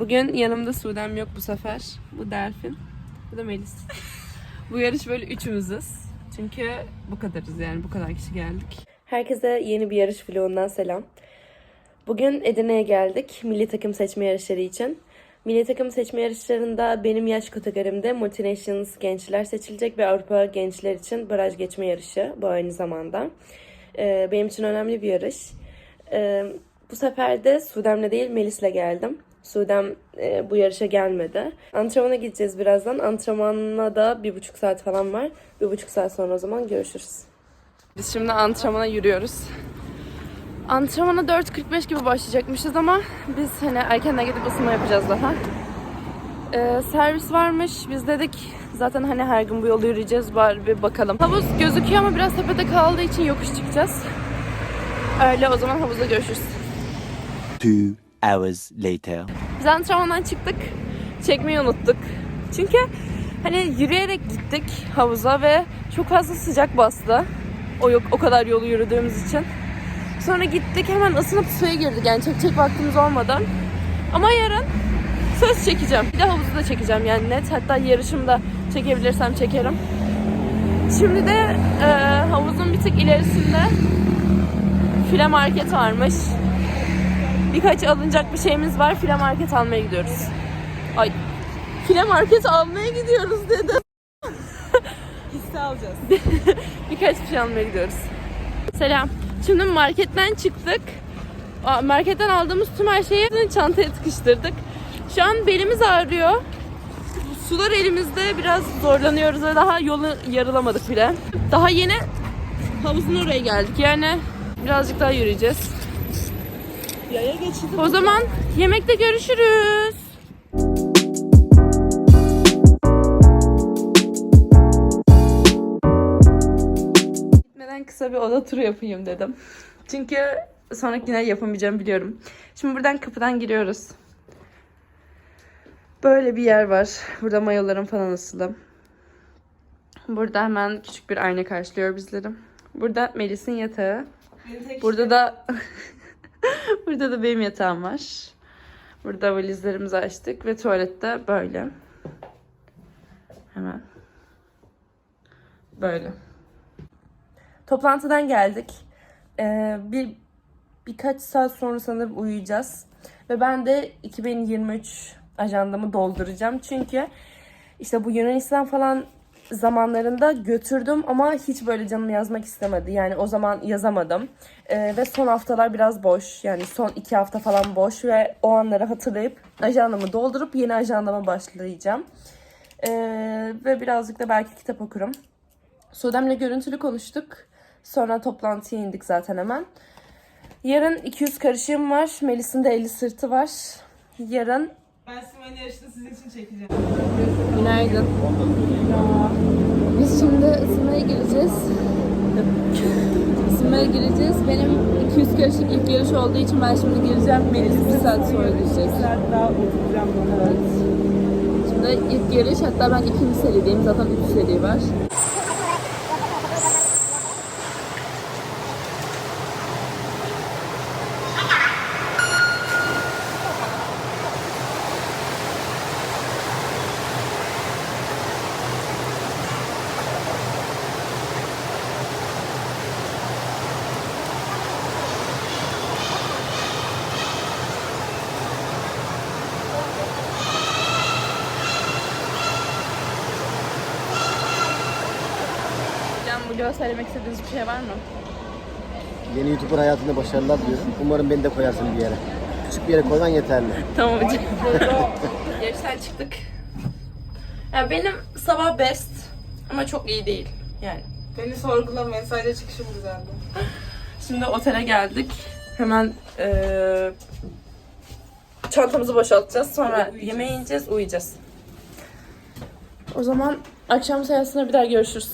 Bugün yanımda Sudem yok bu sefer. Bu Delfin. Bu da Melis. bu yarış böyle üçümüzüz. Çünkü bu kadarız yani bu kadar kişi geldik. Herkese yeni bir yarış vlogundan selam. Bugün Edirne'ye geldik milli takım seçme yarışları için. Milli takım seçme yarışlarında benim yaş kategorimde Multinations gençler seçilecek ve Avrupa gençler için baraj geçme yarışı bu aynı zamanda. Ee, benim için önemli bir yarış. Ee, bu sefer de Sudem'le değil Melis'le geldim. Sudem e, bu yarışa gelmedi. Antrenmana gideceğiz birazdan. Antrenmana da bir buçuk saat falan var. Bir buçuk saat sonra o zaman görüşürüz. Biz şimdi antrenmana yürüyoruz. Antrenmana 4.45 gibi başlayacakmışız ama biz hani erkenden gidip ısınma yapacağız daha. Ee, servis varmış. Biz dedik zaten hani her gün bu yolu yürüyeceğiz. Bari bir bakalım. Havuz gözüküyor ama biraz tepede kaldığı için yokuş çıkacağız. Öyle o zaman havuzda görüşürüz. Two hours later. Biz antrenmandan çıktık. Çekmeyi unuttuk. Çünkü hani yürüyerek gittik havuza ve çok fazla sıcak bastı. O yok o kadar yolu yürüdüğümüz için. Sonra gittik hemen ısınıp suya girdik. Yani çekecek vaktimiz olmadan. Ama yarın söz çekeceğim. Bir de havuzu da çekeceğim yani net. Hatta yarışımda çekebilirsem çekerim. Şimdi de e, havuzun bir tık ilerisinde file market varmış. Birkaç alınacak bir şeyimiz var. File market almaya gidiyoruz. Ay. File market almaya gidiyoruz dedim. Hisse alacağız. Birkaç bir şey almaya gidiyoruz. Selam. Şimdi marketten çıktık. Marketten aldığımız tüm her şeyi çantaya tıkıştırdık. Şu an belimiz ağrıyor. Sular elimizde biraz zorlanıyoruz ve daha yolu yarılamadık bile. Daha yeni havuzun oraya geldik. Yani birazcık daha yürüyeceğiz. Yaya geçidi. O zaman yemekte görüşürüz. Gitmeden kısa bir oda turu yapayım dedim. Çünkü sonrakine yapamayacağım biliyorum. Şimdi buradan kapıdan giriyoruz. Böyle bir yer var. Burada mayolarım falan asılı. Burada hemen küçük bir ayna karşılıyor bizleri. Burada Melis'in yatağı. Benim tek Burada da burada da benim yatağım var. Burada valizlerimizi açtık ve tuvalette böyle. Hemen. Böyle. Toplantıdan geldik. Ee, bir birkaç saat sonra sanırım uyuyacağız. Ve ben de 2023 ajandamı dolduracağım. Çünkü işte bu Yunanistan falan zamanlarında götürdüm ama hiç böyle canım yazmak istemedi. Yani o zaman yazamadım. Ee, ve son haftalar biraz boş. Yani son iki hafta falan boş ve o anları hatırlayıp ajandamı doldurup yeni ajandama başlayacağım. Ee, ve birazcık da belki kitap okurum. Sudem'le görüntülü konuştuk. Sonra toplantıya indik zaten hemen. Yarın 200 karışığım var. Melis'in de 50 sırtı var. Yarın Ben Simay'ın yarışını sizin için çekeceğim. Günaydın. Biz şimdi ısınmaya gireceğiz. ısınmaya gireceğiz. Benim 200 karışık ilk yarış olduğu için ben şimdi gireceğim. Melis bir saat sonra girecek. saat daha oturacağım. Evet. Şimdi ilk yarış hatta ben ikinci serideyim. Zaten üç seri var. Blue söylemek istediğiniz bir şey var mı? Yeni YouTuber hayatında başarılar diliyorum. Umarım beni de koyarsın bir yere. Küçük bir yere koyman yeterli. Tamam hocam. Yarıştan çıktık. Ya benim sabah best ama çok iyi değil yani. Beni sorgulamayın sadece çıkışım güzeldi. Şimdi otele geldik. Hemen eee, çantamızı boşaltacağız. Sonra yemeğe ineceğiz, uyuyacağız. O zaman akşam seansında bir daha görüşürüz.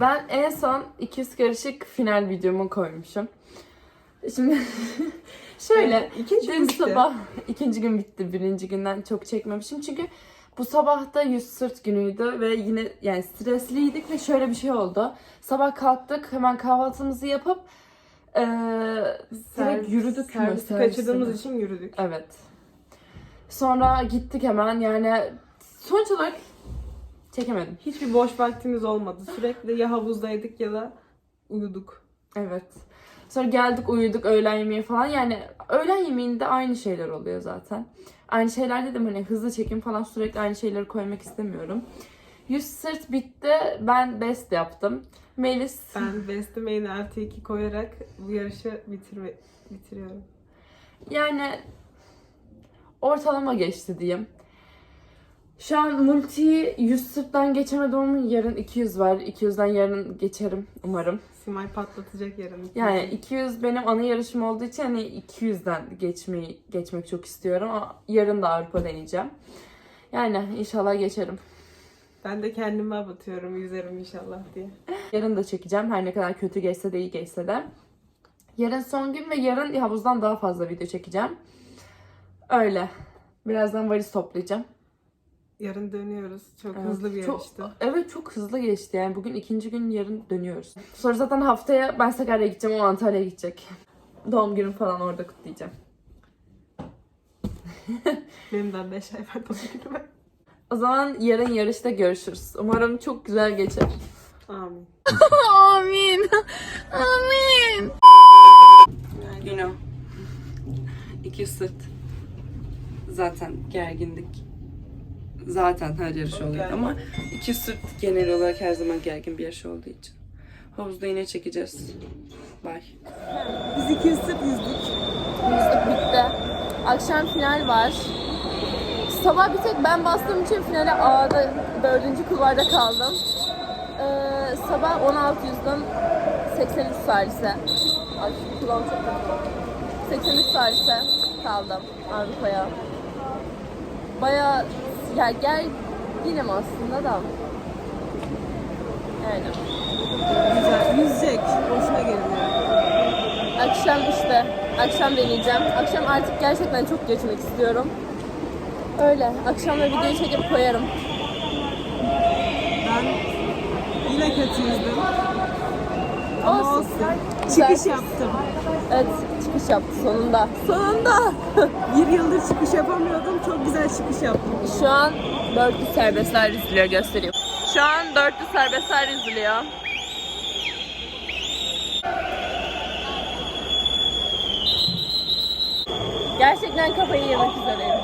Ben en son 200 karışık final videomu koymuşum. Şimdi şöyle Evet, ikinci gün bitti. sabah ikinci gün bitti. Birinci günden çok çekmemişim. Çünkü bu sabah da yüz sırt günüydü ve yine yani stresliydik ve şöyle bir şey oldu. Sabah kalktık hemen kahvaltımızı yapıp eee direkt yürüdük? Servisi kaçırdığımız için yürüdük. Evet. Sonra gittik hemen yani sonuç olarak çekemedim. Hiçbir boş vaktimiz olmadı. Sürekli ya havuzdaydık ya da uyuduk. Evet. Sonra geldik uyuduk öğlen yemeği falan. Yani öğlen yemeğinde aynı şeyler oluyor zaten. Aynı şeyler dedim hani hızlı çekim falan sürekli aynı şeyleri koymak istemiyorum. Yüz sırt bitti. Ben best yaptım. Melis Ben Best Main artı 2 koyarak bu yarışı bitirme, bitiriyorum. yani ortalama geçti diyeyim. Şu an multi 100 sırttan geçemedim ama yarın 200 var. 200'den yarın geçerim umarım. Simay patlatacak yarın. Yani 200 benim ana yarışım olduğu için hani 200'den geçmeyi geçmek çok istiyorum ama yarın da Avrupa deneyeceğim. Yani inşallah geçerim. Ben de kendime abatıyorum yüzerim inşallah diye. Yarın da çekeceğim. Her ne kadar kötü geçse de iyi geçse de. Yarın son gün ve yarın havuzdan daha fazla video çekeceğim. Öyle. Birazdan valiz toplayacağım. Yarın dönüyoruz. Çok Evet, hızlı bir çok- yarıştı. Evet çok hızlı geçti yani. Bugün ikinci gün yarın dönüyoruz. Sonra zaten haftaya ben Sakarya'ya gideceğim. O Antalya'ya gidecek. Doğum günüm falan orada kutlayacağım. Benim daha 5 ay var doğum günüme. O zaman yarın yarışta görüşürüz. Umarım çok güzel geçer. Amin. Amin. Amin. You know. İki sırt. Zaten gergindik. Zaten her yarış oluyor ama iki sırt genel olarak her zaman gergin bir yarış olduğu için. Havuzda yine çekeceğiz. Bye. Biz 200 sırt yüzdük. Yüzlük bitti. Akşam final var. Sabah bir tek ben bastığım için finale A'da dördüncü kulvarda kaldım. Ee, sabah 16 yüzdüm. 83 salise. Ay kulağım çok kötü. 83 salise kaldım Avrupa'ya. Baya ya gel yine mi aslında da. Yani. Güzel. Yüzecek. Boşuna gelin Akşam işte, akşam deneyeceğim. Akşam artık gerçekten çok geçmek istiyorum. Öyle, akşam da videoyu çekip koyarım. Ben yine kötü yüzdüm. Olsun. Güzel. Çıkış yaptım. Evet, çıkış yaptı sonunda. Sonunda! Bir yıldır çıkış yapamıyordum. Çok güzel çıkış yaptım. Şu an dörtlü serbestler izliyor, göstereyim. Şu an dörtlü serbestler izliyor. Gerçekten kafayı yemek üzereyim.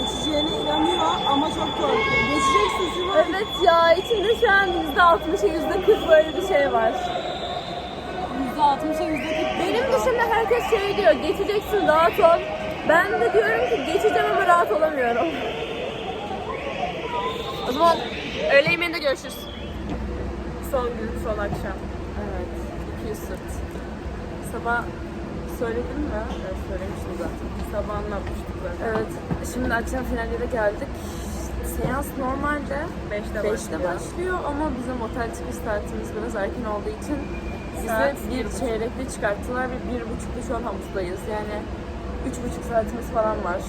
Geçeceğine inanıyor ama çok korkuyor. Geçeceksin Simay. Evet ya, içimde şu an %60'a %40 böyle bir şey var. %60'a %40. Benim dışında herkes şey diyor, geçeceksin rahat ol. Ben de diyorum ki geçeceğim ama rahat olamıyorum. O zaman öğle yemeğinde görüşürüz. Son gün, son akşam. Evet, 200 sırt. Sabah söyledin mi? Evet, söylemiştim zaten. Sabah anlatmıştık zaten. Evet, şimdi akşam finallere geldik. Seans normalde 5'te 5'te başlıyor. başlıyor ama bizim otel çıkış saatimiz biraz erken olduğu için bize Saat bir bir buçuk. çeyrekli çıkarttılar ve bir buçukta şu an havuzdayız. Yani üç buçuk saatimiz falan var.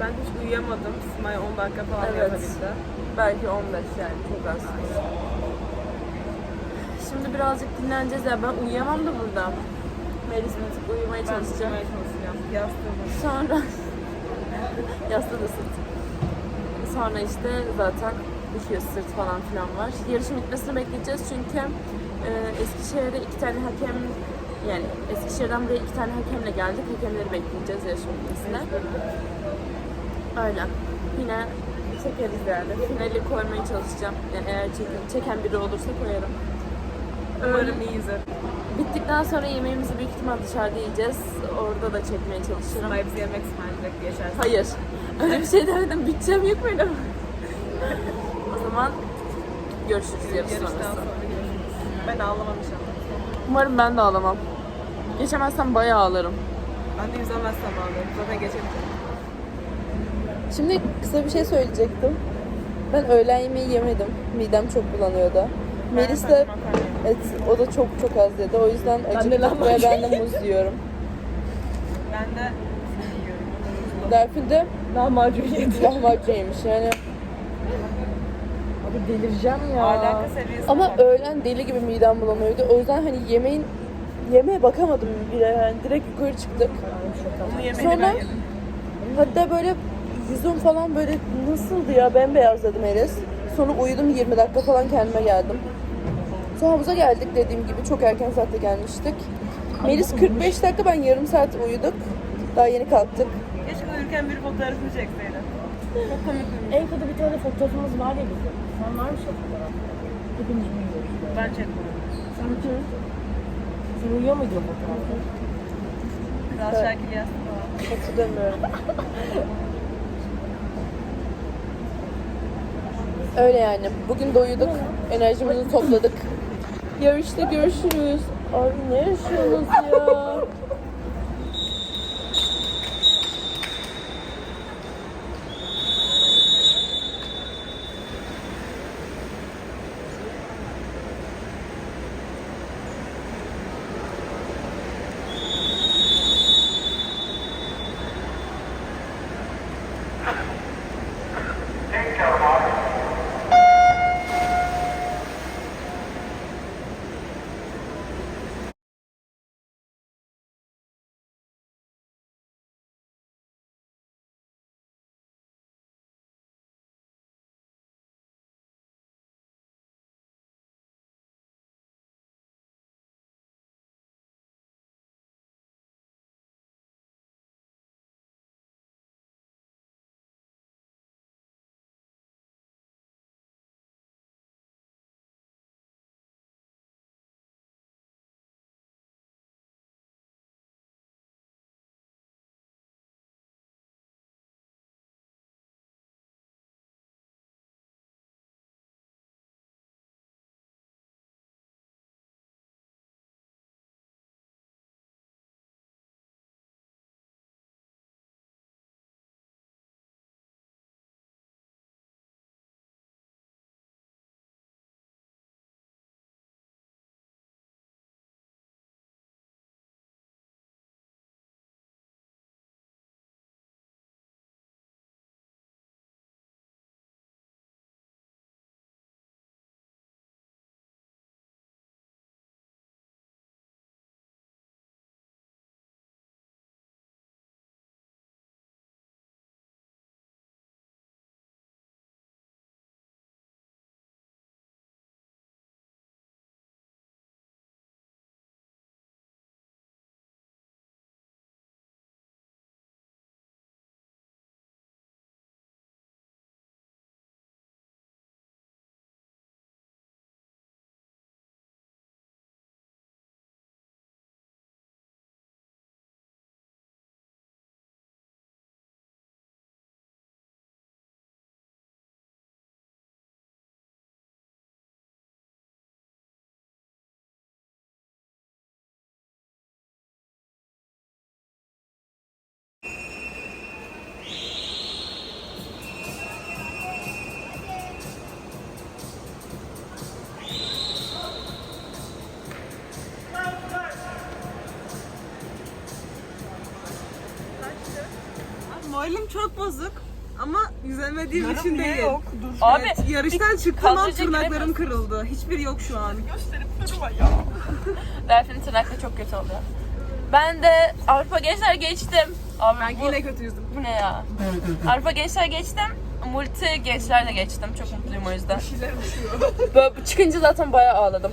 Ben hiç uyuyamadım. Simay 10 dakika falan Evet. yatabildi. Belki 15 yani çok az. Şimdi birazcık dinleneceğiz ya ben uyuyamam da burada. Melis bir tık uyumaya Ben çalışacağım. çalışacağım. Yastığımı. Sonra yastığı da sırt. Sonra işte zaten düşüyor sırt falan filan var. Yarışın bitmesini bekleyeceğiz çünkü e, Eskişehir'de iki tane hakem yani Eskişehir'den buraya iki tane hakemle geldik. Hakemleri bekleyeceğiz yarışın bitmesine. Öyle. Yine çekeriz yani. Finali koymaya çalışacağım. Yani eğer çeken, çeken biri olursa koyarım. Umarım iyi yüzer. Bittikten sonra yemeğimizi büyük ihtimal dışarıda yiyeceğiz. Orada da çekmeye çalışırım. Simay bize yemek ısmarlayacak geçersin. Hayır. Öyle bir şey demedim. Bütçem yok benim. o zaman görüşürüz yarış sonrası. sonra görüşürüz. Ben ağlamam inşallah. Umarım ben de ağlamam. Geçemezsem bayağı ağlarım. Ben de yüzemezsem ağlarım. Zaten geçemeyeceğim. Şimdi kısa bir şey söyleyecektim. Ben öğlen yemeği yemedim. Midem çok bulanıyordu. Melis de evet, o da çok çok az yedi. O yüzden acıktık ve ben de muz yiyorum. Ben de yiyorum. Derfin de Lahmacun yedim. lahmacun yemiş yani. Abi delireceğim ya. Alaka seviyesi. Ama öğlen deli gibi midem bulanıyordu. O yüzden hani yemeğin yemeğe bakamadım bile yani. Direkt yukarı çıktık. Sonra hatta böyle yüzüm falan böyle nasıldı ya bembeyaz dedim Eres. Sonra uyudum 20 dakika falan kendime geldim. Sonra havuza geldik dediğim gibi çok erken saatte gelmiştik. Melis 45 dakika ben yarım saat uyuduk. Daha yeni kalktık. Keşke uyurken bir fotoğrafını çekseydin. Çok komik uyumuş. En kötü bir tane fotoğrafımız var ya bizim. Sen var mı şu fotoğraf? Hepimiz uyuyoruz. Ben çekmedim. Sen, sen uyuyor muydun o fotoğrafta? Kral Şakir yazdı falan. Hatırlamıyorum. Öyle yani. Bugün de uyuduk. Enerjimizi topladık. Yarışta görüşürüz. Abi ne yaşıyorsunuz ya? Çok bozuk. Ama yüzemediğim için değil. yok? Abi, Evet, yarıştan çıktığım an tırnaklarım kırıldı. Hiçbir yok şu an. Delfin'in tırnakları çok kötü oluyor. Ben de Avrupa Gençler geçtim. Abi Ben bu, yine kötü yüzdüm. bu ne ya? Avrupa Gençler geçtim. Multi Gençler de geçtim. Çok mutluyum o yüzden. Böyle çıkınca zaten bayağı ağladım.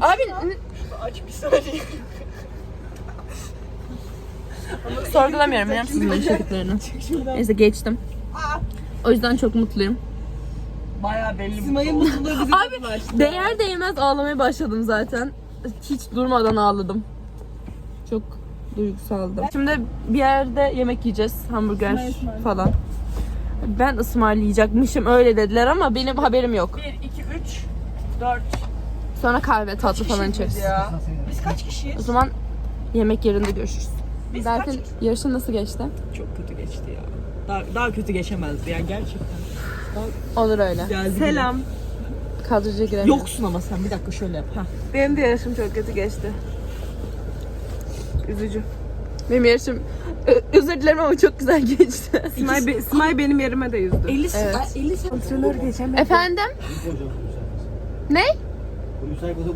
Abi n- Aç bir saniye. Sorgulamıyorum biliyor musunuz benim yaşadıklarını? Neyse geçtim. O yüzden çok mutluyum. Bayağı belli. Simay'ın mutluluğu bizi Abi değer değmez ağlamaya başladım zaten. Hiç durmadan ağladım. Çok duygusaldım. Şimdi bir yerde yemek yiyeceğiz. Hamburger falan. Ben ısmarlayacakmışım öyle dediler ama benim haberim yok. 1, 2, 3, 4. Sonra kahve tatlı falan içeriz. Ya. Biz kaç O kişiyiz? zaman yemek yerinde görüşürüz. Biz Zaten kaç? yarışın nasıl geçti? Çok kötü geçti ya. Daha, daha kötü geçemezdi ya gerçekten. Olur öyle. Geldi Selam. kadraja giremiyorum. Yoksun ama sen bir dakika şöyle yap. Heh. Benim de yarışım çok kötü geçti. Üzücü. Benim yarışım Ö- özür dilerim ama çok güzel geçti. Simay, be- Simay benim yerime de yüzdü. 50 Evet. 50 Antrenör geçen Efendim? Ne?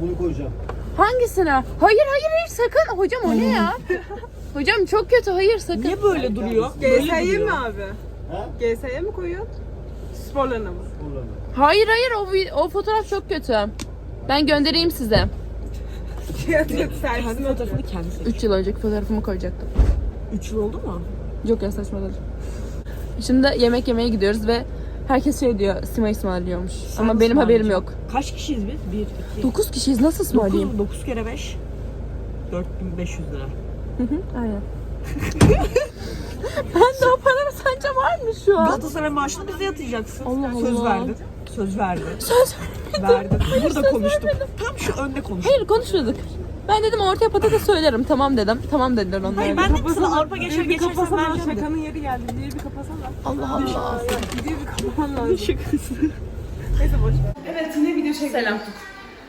Bunu koyacağım. Hangisine? Hayır hayır hayır sakın. Hocam o ne ya? Hocam çok kötü hayır sakın. Niye böyle duruyor? GS'ye mi abi? Ha? GS'ye mi koyuyorsun? Sporlarına mı? Hayır hayır o, vi- o fotoğraf çok kötü. Ben göndereyim size. Servisine Kendi fotoğrafını kendisi. 3 yıl önceki fotoğrafımı koyacaktım. 3 yıl oldu mu? Yok ya saçmaladım. Şimdi yemek yemeye gidiyoruz ve herkes şey diyor Sima ısmarlıyormuş. Ama benim haberim yok. Kaç kişiyiz biz? 1, 2, 9 kişiyiz nasıl ısmarlayayım? 9, 9 kere 5. 4500 lira. Hı hı, Aynen. ben de o paranın sence var mı şu an? Galatasaray maaşını bize yatıracaksın. Allah Söz Allah. verdin. Söz verdin. Söz Verdin. Burada konuştuk. Tam şu önde konuştuk. Hayır konuşmadık. Ben dedim ortaya patates söylerim. Tamam dedim. Tamam dediler onlar. Hayır ben dedim sana Avrupa Gençler bir geçersen kapasana vereceğim dedim. şakanın yeri geldi. Diye bir kapasana. Allah Allah. Diye bir kapaman lazım. Neyse boş ver. Evet yine video çekelim. Selam.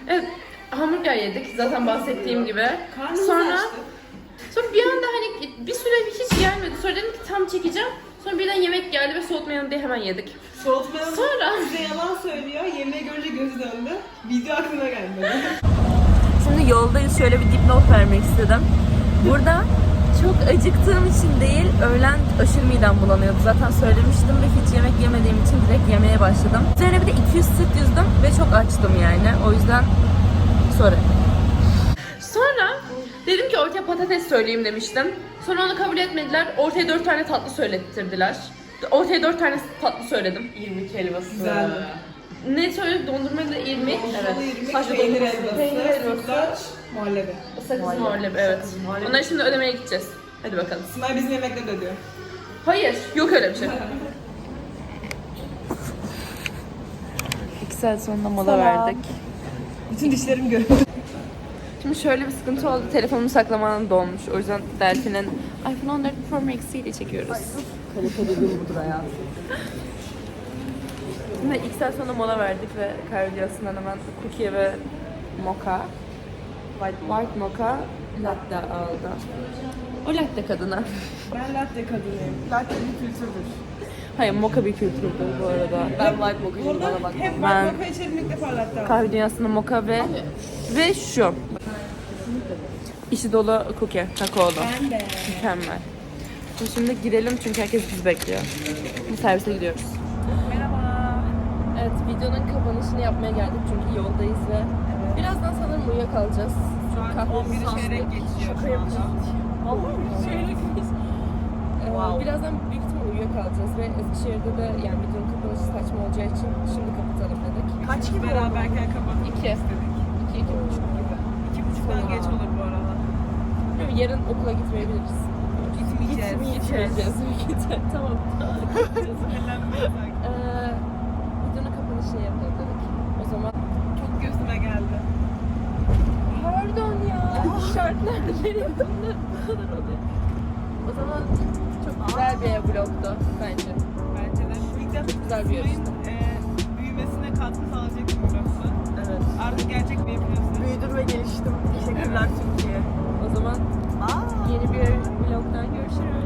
Evet, hamburger yedik zaten bahsettiğim gibi. sonra sonra bir anda hani bir süre hiç gelmedi. Sonra dedim ki tam çekeceğim. Sonra birden yemek geldi ve soğutmayalım diye hemen yedik. Soğutmayalım. Sonra Bize yalan söylüyor. Yemeği görünce gözü döndü. Video aklına gelmedi. Şimdi yoldayız. Şöyle bir dipnot vermek istedim. Burada çok acıktığım için değil, öğlen aşırı midem bulanıyordu. Zaten söylemiştim ve hiç yemek yemediğim için direkt yemeye başladım. Üzerine bir de 200 süt yüzdüm ve çok açtım yani. O yüzden sorry. Sonra dedim ki ortaya patates söyleyeyim demiştim. Sonra onu kabul etmediler. Ortaya 4 tane tatlı söylettirdiler. Ortaya 4 tane tatlı söyledim. 20 helvası. Güzeldi. Ne söyledik? Dondurmayla irmik. Evet. Sadece Peynir helvası. Peynir helvası. Sütlaç. Muhallebi. Sakız muhallebi evet. Onları şimdi ödemeye gideceğiz. Hadi bakalım. Simay bizim yemekleri de ödüyor. Hayır, yok öyle bir şey. İki saat sonra mola verdik. Bütün dişlerim görüyor. Şimdi şöyle bir sıkıntı oldu. Telefonumu saklamanın dolmuş. O yüzden Delphi'nin iPhone 14 Pro Max ile çekiyoruz. Kalite dediğim budur hayatım. Şimdi iki saat sonra mola verdik ve kahvaltısından hemen cookie ve mocha. White, white mocha latte aldı. O latte kadına. Ben latte kadınıyım. Latte bir kültürdür. Hayır mocha bir kültürdür bu arada. Ben white mocha'yım bana Burada bak. hep Ben- mocha içerim ilk defa latte aldım. Kahve dünyasında mocha ve ve şu. İçi dolu cookie, kakaolu. Ben de. Mükemmel. Şimdi, girelim çünkü herkes bizi bekliyor. Servise gidiyoruz. Evet, videonun kapanışını yapmaya geldik çünkü yoldayız ve birazdan sanırım uyuyakalacağız. Şu an 11'i aldık. çeyrek geçiyor şu anda. yapıyoruz. Çeyrek. Ee, Birazdan büyük ihtimal uyuyakalacağız ve Eskişehir'de de yani videonun kapanışı saçma olacağı için şimdi kapatalım dedik. Kaç gibi beraberken kapatmak İki. istedik. İki, iki buçuk gibi. İki buçuktan geç olur bu arada. Bilmiyorum, yarın okula gitmeyebiliriz. Gitmeyeceğiz. Gitmeyeceğiz. Gideceğiz. Tamam. Ee, videonun kapanışını yapalım dedik. O zaman Çok gözüme geldi. Pardon ya. Şartlar benim bunlar bu kadar oluyor. O zaman çok güzel bir vlogdu bence. Bence de. İlk defa Güzel bir yarıştı. E, büyümesine katkı sağlayacak bir vlogtu. Evet. Artık gerçek bir influencer. Büyüdüm ve geliştim. Teşekkürler Türkiye. O zaman yeni bir vlogdan görüşürüz. Görüşürüz.